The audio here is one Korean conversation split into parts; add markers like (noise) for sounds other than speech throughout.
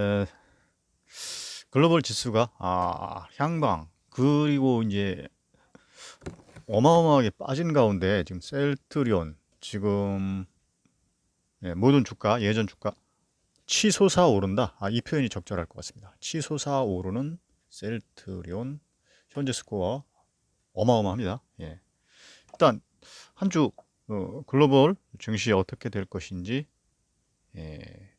에, 글로벌 지수가 아, 향방 그리고 이제 어마어마하게 빠진 가운데 지금 셀트리온 지금 예, 모든 주가 예전 주가 치솟아 오른다. 아, 이 표현이 적절할 것 같습니다. 치솟아 오르는 셀트리온 현재 스코어 어마어마합니다. 예. 일단 한주 어, 글로벌 증시 어떻게 될 것인지 예,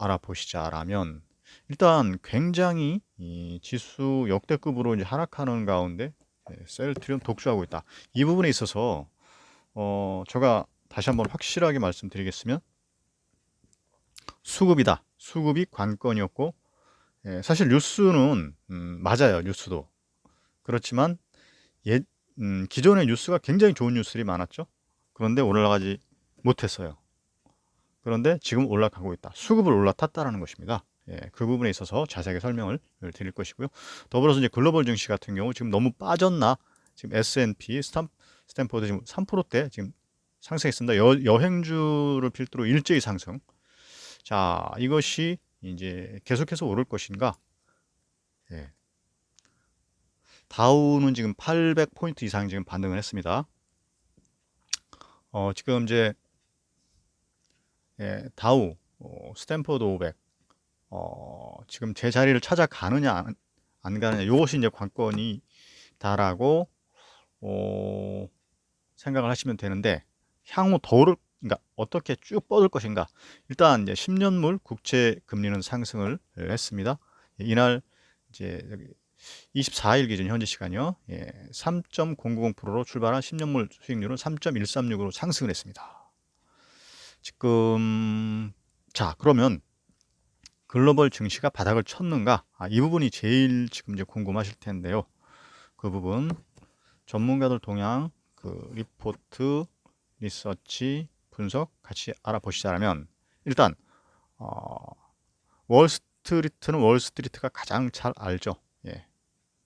알아보시자라면 일단 굉장히 이 지수 역대급으로 이제 하락하는 가운데 예, 셀트리온 독주하고 있다. 이 부분에 있어서 어, 제가 다시 한번 확실하게 말씀드리겠으면 수급이다. 수급이 관건이었고 예, 사실 뉴스는 음, 맞아요. 뉴스도 그렇지만 예, 음, 기존의 뉴스가 굉장히 좋은 뉴스들이 많았죠. 그런데 올라가지 못했어요. 그런데 지금 올라가고 있다. 수급을 올라탔다라는 것입니다. 예, 그 부분에 있어서 자세하게 설명을 드릴 것이고요. 더불어서 이제 글로벌 증시 같은 경우 지금 너무 빠졌나? 지금 S&P 스탠포드 지금 3%대 지금 상승했습니다. 여, 여행주를 필두로 일제히 상승. 자, 이것이 이제 계속해서 오를 것인가? 예. 다우는 지금 800포인트 이상 지금 반등을 했습니다. 어, 지금 이제 예, 다우, 어, 스탠퍼드 500, 어, 지금 제 자리를 찾아가느냐 안, 안 가느냐 이것이 이제 관건이다라고 어, 생각을 하시면 되는데 향후 더 오를 그러니까 어떻게 쭉 뻗을 것인가 일단 이제 10년물 국채 금리는 상승을 했습니다. 이날 이제 24일 기준 현재 시간이요. 예, 3.090%로 출발한 10년물 수익률은 3.136으로 상승을 했습니다. 지금 자 그러면 글로벌 증시가 바닥을 쳤는가? 아, 이 부분이 제일 지금 이제 궁금하실 텐데요. 그 부분 전문가들 동향 그 리포트 리서치 분석 같이 알아보시자면 일단 어, 월스트리트는 월스트리트가 가장 잘 알죠. 예.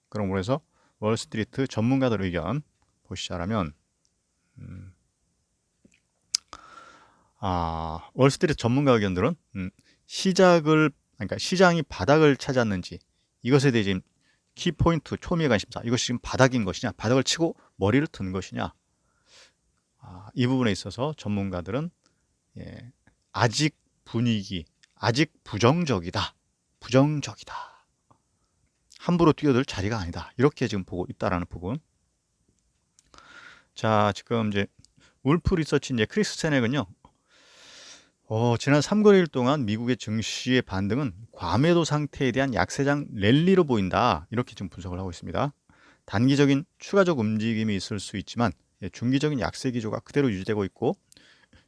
그럼 그래서 월스트리트 전문가들 의견 보시자면 음, 아, 월스트리트 전문가 의견들은 음, 시작을 그러니까 시장이 바닥을 찾았는지 이것에 대해 지금 키포인트 초미의 관심사 이것이 지금 바닥인 것이냐 바닥을 치고 머리를 든 것이냐. 아, 이 부분에 있어서 전문가들은 예, 아직 분위기 아직 부정적이다. 부정적이다. 함부로 뛰어들 자리가 아니다. 이렇게 지금 보고 있다라는 부분. 자 지금 이제 울프 리서치 이제 크리스 세넥은요 어, 지난 3거래일 동안 미국의 증시의 반등은 과매도 상태에 대한 약세장 랠리로 보인다. 이렇게 지금 분석을 하고 있습니다. 단기적인 추가적 움직임이 있을 수 있지만 예, 중기적인 약세 기조가 그대로 유지되고 있고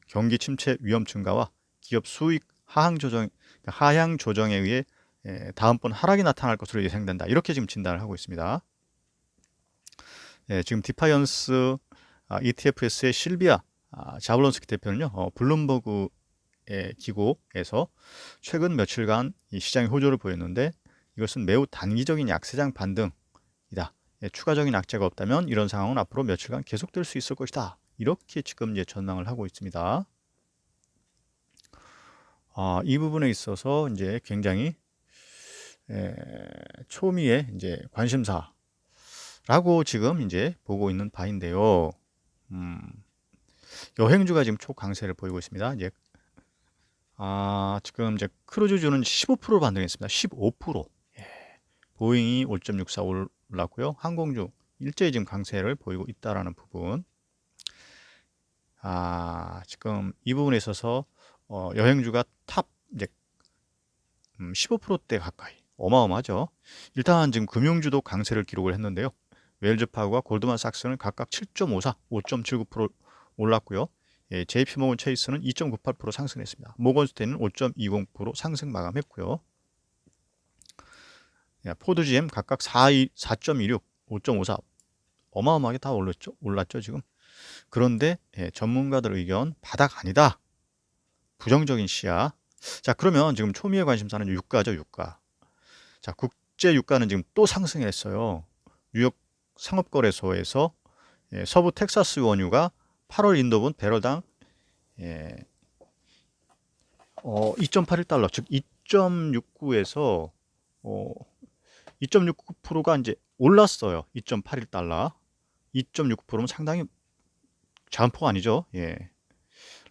경기 침체 위험 증가와 기업 수익 하향 조정 하향 조정에 의해 예, 다음번 하락이 나타날 것으로 예상된다. 이렇게 지금 진단을 하고 있습니다. 예, 지금 디파이언스 아, ETFS의 실비아 아, 자블론스키 대표는요. 어, 블룸버그 기고에서 최근 며칠간 이 시장의 호조를 보였는데 이것은 매우 단기적인 약세장 반등이다. 예, 추가적인 악재가 없다면 이런 상황은 앞으로 며칠간 계속될 수 있을 것이다. 이렇게 지금 이제 전망을 하고 있습니다. 아, 이 부분에 있어서 이제 굉장히 에, 초미의 이제 관심사라고 지금 이제 보고 있는 바인데요. 음, 여행주가 지금 초강세를 보이고 있습니다. 이제 아, 지금 이제 크루즈주는 15% 반등했습니다. 15%. 예. 보잉이 5.64 올랐고요. 항공주 일제히 지금 강세를 보이고 있다라는 부분. 아, 지금 이 부분에 있어서 어, 여행주가 탑 이제 음, 15%대 가까이 어마어마하죠. 일단 지금 금융주도 강세를 기록을 했는데요. 웰즈파고와 골드만삭스는 각각 7.54, 5.79% 올랐고요. 예, JP모건 체이스는 2.98% 상승했습니다. 모건스테인은 5.20% 상승 마감했고요. 예, 포드 GM 각각 4.26, 5.54 어마어마하게 다 올랐죠. 올랐죠 지금. 그런데 예, 전문가들 의견 바닥 아니다. 부정적인 시야. 자 그러면 지금 초미의 관심사는 유가죠 유가. 자 국제 유가는 지금 또 상승했어요. 뉴욕 상업거래소에서 예, 서부 텍사스 원유가 8월 인도분 배럴당 예, 어, 2.81달러 즉 2.69에서 어 2.69%가 이제 올랐어요. 2.81달러. 2.69%면 상당히 작은 폭 아니죠. 예.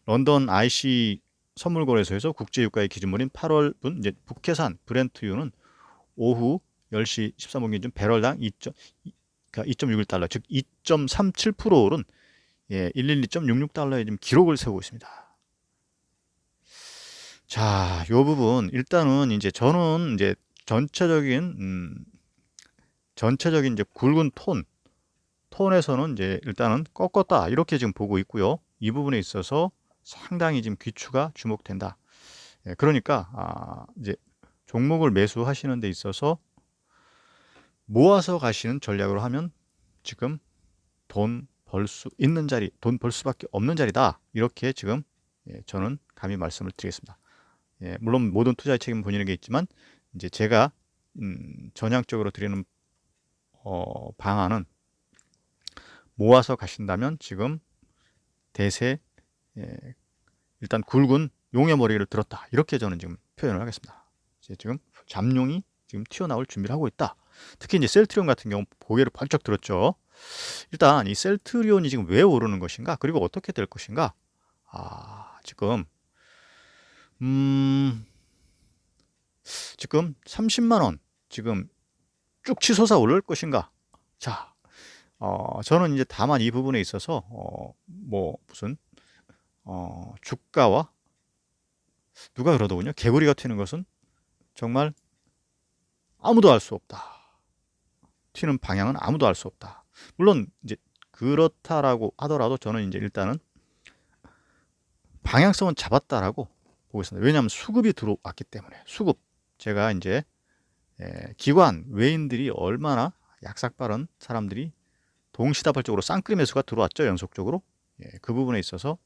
런던 IC 선물 거래소에서 국제 유가의 기준물인 8월분 이제 북해산 브렌트유는 오후 10시 13분 기준 배럴당 2. 그러니까 2.61달러, 즉 2.37% 오른 예, 112.66달러의 지금 기록을 세우고 있습니다. 자, 요 부분 일단은 이제 저는 이제 전체적인 음, 전체적인 이제 굵은 톤 톤에서는 이제 일단은 꺾었다 이렇게 지금 보고 있고요. 이 부분에 있어서 상당히 지금 귀추가 주목된다. 예, 그러니까 아, 이제 종목을 매수하시는 데 있어서 모아서 가시는 전략으로 하면 지금 돈 벌 수 있는 자리, 돈 벌 수밖에 없는 자리다. 이렇게 지금 예, 저는 감히 말씀을 드리겠습니다. 예, 물론 모든 투자의 책임은 본인에게 있지만 이제 제가 음, 전향적으로 드리는 어, 방안은 모아서 가신다면 지금 대세 예, 일단 굵은 용의 머리를 들었다 이렇게 저는 지금 표현을 하겠습니다. 이제 지금 잠룡이 지금 튀어나올 준비를 하고 있다. 특히 이제 셀트리온 같은 경우 고개를 번쩍 들었죠. 일단 이 셀트리온이 지금 왜 오르는 것인가 그리고 어떻게 될 것인가 아 지금 음 지금 30만 원 지금 쭉 치솟아 오를 것인가 자 어, 저는 이제 다만 이 부분에 있어서 어, 뭐 무슨 어, 주가와 누가 그러더군요. 개구리가 튀는 것은 정말 아무도 알 수 없다. 튀는 방향은 아무도 알 수 없다. 물론 이제 그렇다라고 하더라도 저는 이제 일단은 방향성은 잡았다라고 보고 있습니다. 왜냐하면 수급이 들어왔기 때문에. 수급. 제가 이제 예, 기관 외인들이 얼마나 약삭 빠른 사람들이 동시다발적으로 쌍끌이 매수가 들어왔죠 연속적으로. 예, 그 부분에 있어서.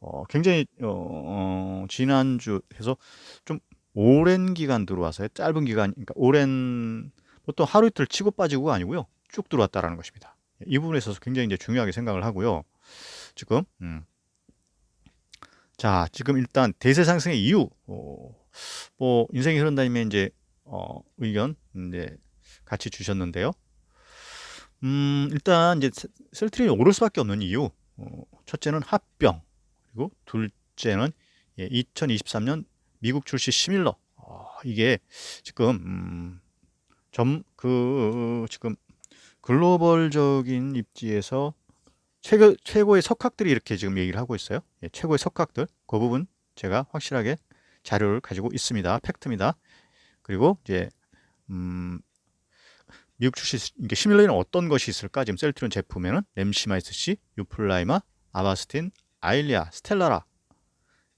어, 굉장히 어, 어, 지난주 해서 좀 오랜 기간 들어와서요 짧은 기간 그러니까 오랜 보통 하루 이틀 치고 빠지고가 아니고요 쭉 들어왔다라는 것입니다 이 부분에 있어서 굉장히 이제 중요하게 생각을 하고요 지금 음. 자 지금 일단 대세 상승의 이유 어, 뭐 인생이 흐른다면 이제 어, 의견 이제 같이 주셨는데요 음, 일단 이제 셀트리온이 오를 수밖에 없는 이유. 어, 첫째는 합병. 그리고 둘째는 예, 2023년 미국 출시 시밀러. 어, 이게 지금 음, 점그 지금 글로벌적인 입지에서 최고, 최고의 석학들이 이렇게 지금 얘기를 하고 있어요. 예, 최고의 석학들. 그 부분 제가 확실하게 자료를 가지고 있습니다. 팩트입니다. 그리고 이제 음, 미국 이게 시뮬레이는 어떤 것이 있을까? 지금 셀트리온 제품에는 램시마이스 C, 유플라이마, 아바스틴, 아일리아, 스텔라라.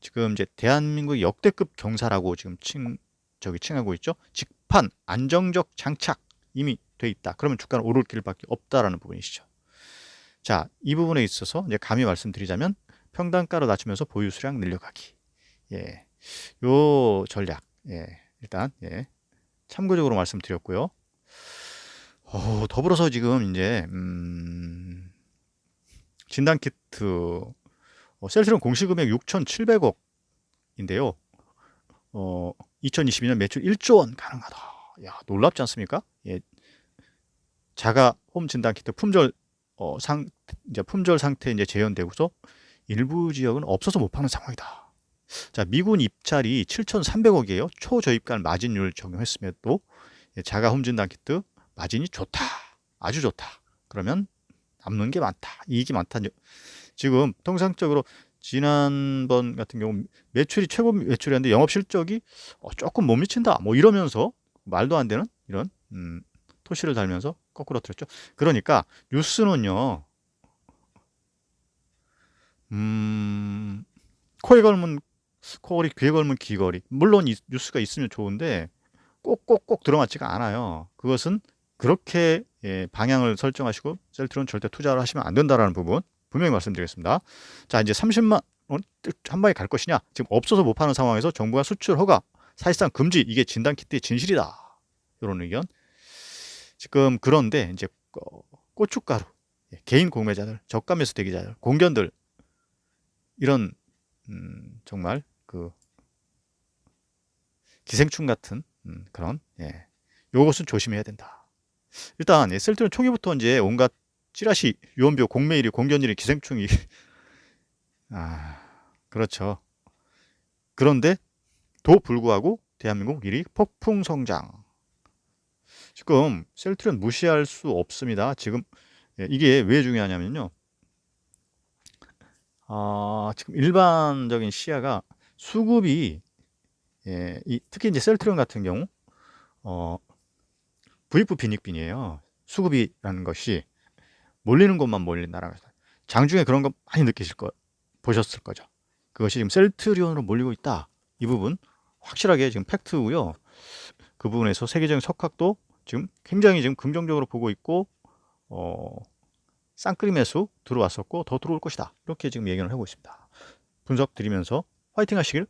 지금 이제 대한민국 역대급 경사라고 지금 칭 저기 칭하고 있죠. 직판 안정적 장착 이미 돼 있다. 그러면 주가는 오를 길밖에 없다라는 부분이시죠. 자, 이 부분에 있어서 이제 감히 말씀드리자면 평단가로 낮추면서 보유 수량 늘려가기. 예. 요 전략. 예. 일단 예. 참고적으로 말씀드렸고요. 어, 더불어서 지금 이제 음, 진단 키트 어, 셀트리온 공시 금액 6,700억인데요. 어, 2022년 매출 1조 원 가능하다. 야, 놀랍지 않습니까? 예. 자가 홈 진단 키트 품절 어, 상 이제 품절 상태 이제 재현되고서 일부 지역은 없어서 못 파는 상황이다. 자, 미군 입찰이 7,300억이에요. 초저입간 마진율 적용했음에도 예, 자가 홈 진단 키트 마진이 좋다. 아주 좋다. 그러면 남는 게 많다. 이익이 많다. 지금 통상적으로 지난번 같은 경우 매출이 최고 매출이었는데 영업 실적이 어, 조금 못 미친다. 뭐 이러면서 말도 안 되는 이런 음, 토시를 달면서 거꾸로 틀었죠. 그러니까 뉴스는요. 음, 코에 걸면 코걸이, 귀에 걸면 귀걸이. 물론 이, 뉴스가 있으면 좋은데 꼭꼭꼭 들어맞지가 않아요. 그것은 그렇게 예, 방향을 설정하시고 셀트론 절대 투자를 하시면 안 된다라는 부분 분명히 말씀드리겠습니다. 자 이제 30만 원 한 방에 갈 것이냐 지금 없어서 못 파는 상황에서 정부가 수출 허가 사실상 금지 이게 진단 키트의 진실이다 이런 의견 지금 그런데 이제 고춧가루 예, 개인 공매자들 저가 매수 대기자들 공견들 이런 음, 정말 그 기생충 같은 음, 그런 예. 요것은 조심해야 된다. 일단 예, 셀트리온 초기부터 이제 온갖 찌라시, 유언비어, 공매일이, 공견일이, 기생충이 (laughs) 아 그렇죠. 그런데 도 불구하고 대한민국 1위 폭풍 성장. 지금 셀트리온 무시할 수 없습니다. 지금 예, 이게 왜 중요하냐면요. 아, 지금 일반적인 시야가 수급이 예, 이, 특히 이제 셀트리온 같은 경우 어, VF 빈익빈이에요. 수급이라는 것이 몰리는 곳만 몰린다라고 해서 장중에 그런 거 많이 느끼실 거 보셨을 거죠. 그것이 지금 셀트리온으로 몰리고 있다. 이 부분 확실하게 지금 팩트고요. 그 부분에서 세계적인 석학도 지금 굉장히 지금 긍정적으로 보고 있고 어, 매수 들어왔었고 더 들어올 것이다. 이렇게 지금 얘기를 하고 있습니다. 분석 드리면서 화이팅 하시길